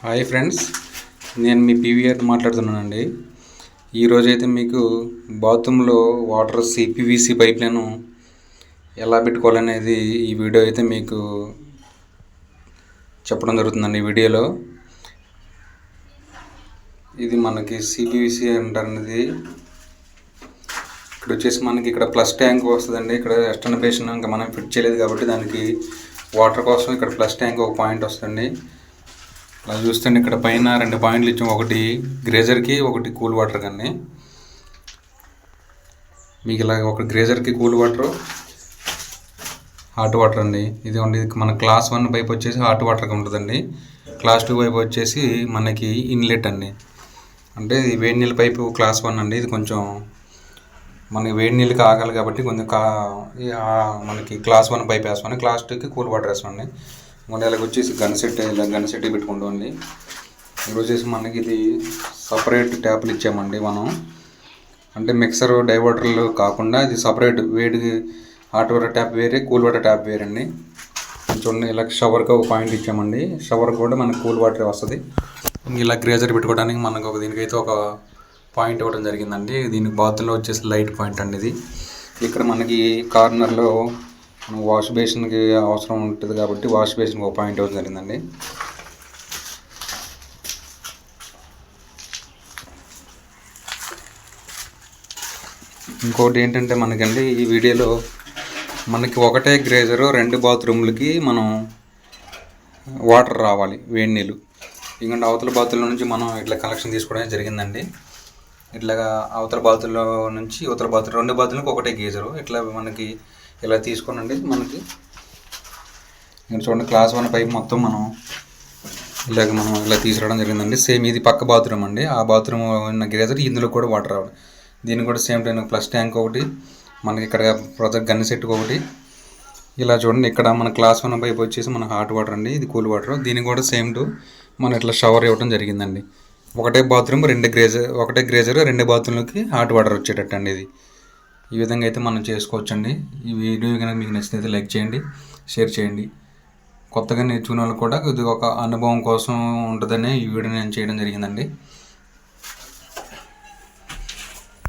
Hi friends నేను మీ PVR మాట్లాడుతున్నానండి. ఈరోజు అయితే మీకు బాత్రూంలో వాటర్ సిపివిసి పైప్లను ఎలా పెట్టుకోవాలనేది ఈ వీడియో అయితే మీకు చెప్పడం జరుగుతుందండి ఈ వీడియోలో. ఇది మనకి సిపివిసి అంటారనేది. ఇక్కడ వచ్చేసి మనకి ఇక్కడ ప్లస్ ట్యాంక్ వస్తుందండి. ఇక్కడ ఎస్టర్న్ పేషన్ ఇంకా మనం ఫిట్ చేయలేదు కాబట్టి దానికి వాటర్ కోసం ఇక్కడ ప్లస్ ట్యాంక్ ఒక పాయింట్ వస్తుంది అలా చూస్తే ఇక్కడ పైన రెండు పాయింట్లు ఇచ్చాం. ఒకటి గ్రేజర్కి ఒకటి కూల్ వాటర్ కానీ. మీకు ఇలా ఒక గ్రేజర్కి కూల్ వాటర్ హాట్ వాటర్ అండి. ఇది ఉంది ఇది మన క్లాస్ వన్ పైప్ వచ్చేసి హాట్ వాటర్కి ఉంటుందండి. క్లాస్ టూ పైప్ వచ్చేసి మనకి ఇన్లెట్ అండి. అంటే ఇది వేడి నీళ్ళ పైపు క్లాస్ వన్ అండి. ఇది కొంచెం మనకి వేడి నీళ్ళకి ఆగాలి కాబట్టి కొంచెం కా మనకి క్లాస్ వన్ పైప్ వేస్తామని క్లాస్ టూకి కూల్ వాటర్ వేస్తామండి మన వచ్చేసి గన్ సెట్ ఇలా గన్ సెట్ పెట్టుకుంటామండి ఈరోజు మనకి ఇది సపరేట్ ట్యాప్లు ఇచ్చామండి మనం. అంటే మిక్సర్ డైవర్టర్లు కాకుండా ఇది సపరేట్ వేడి హాట్ వాటర్ ట్యాప్ వేరే కూల్ వాటర్ ట్యాప్ వేరే అండి చూడండి ఇలా షవర్కి ఒక పాయింట్ ఇచ్చామండి. షవర్ కూడా మనకి కూల్ వాటర్ వస్తుంది. ఇలా గ్రేజర్ పెట్టుకోవడానికి మనకు ఒక దీనికైతే ఒక పాయింట్ ఇవ్వడం జరిగిందండి. దీనికి బాత్రూంలో వచ్చేసి లైట్ పాయింట్ అండి ఇది. ఇక్కడ మనకి కార్నర్లో మనం వాష్ బేసిన్కి అవసరం ఉంటుంది కాబట్టి వాష్ బేసిన్కి ఒక పాయింట్ ఇవ్వడం జరిగిందండి. ఇంకోటి ఏంటంటే మనకండి ఈ వీడియోలో మనకి ఒకటే గ్రేజరు రెండు బాత్రూమ్లకి మనం వాటర్ రావాలి వేడి నీళ్ళు. ఎందుకంటే అవతల బాతుల నుంచి మనం ఇట్లా కలెక్షన్ తీసుకోవడం జరిగిందండి. ఇట్లాగా అవతల బాతుల్లో నుంచి ఉత్తర బాతులు రెండు బాతులకు ఒకటే గీజరు ఇట్లా మనకి ఇలా తీసుకోనండి మనకి. ఇక్కడ చూడండి క్లాస్ వన్ పైప్ మొత్తం మనం ఇలాగ మనం ఇలా తీసుకురావడం జరిగిందండి. సేమ్ ఇది పక్క బాత్రూమ్ అండి. ఆ బాత్రూమ్ ఉన్న గ్రేజర్ ఇందులో కూడా వాటర్ రావడం దీనికి కూడా సేమ్ టైం ప్లస్ ట్యాంక్ ఒకటి మనకి ఇక్కడ ప్రొజెక్ట్ గన్ సెట్ ఒకటి. ఇలా చూడండి ఇక్కడ మన క్లాస్ వన్ పైప్ వచ్చేసి మన హాట్ వాటర్ అండి ఇది కూల్ వాటర్. దీనికి కూడా సేమ్ టు మనం ఇట్లా షవర్ ఇవ్వడం జరిగిందండి. ఒకటే బాత్రూమ్ రెండు గ్రేజర్ ఒకటే గ్రేజర్ రెండు బాత్రూమ్లకి హాట్ వాటర్ వచ్చేటట్టు అండి ఇది. ఈ విధంగా అయితే మనం చేసుకోవచ్చండి. ఈ వీడియో కనుక మీకు నచ్చినైతే లైక్ చేయండి షేర్ చేయండి. కొత్తగా నేర్చుకునే వాళ్ళు కూడా ఇది ఒక అనుభవం కోసం ఉంటుందని ఈ వీడియో నేను చేయడం జరిగిందండి.